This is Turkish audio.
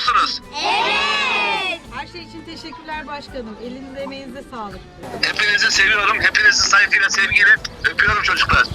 musunuz? Evet. Her şey için teşekkürler başkanım. Elinize emeğinize sağlık. Hepinizi seviyorum. Hepinizi saygıyla sevgiyle öpüyorum çocuklar.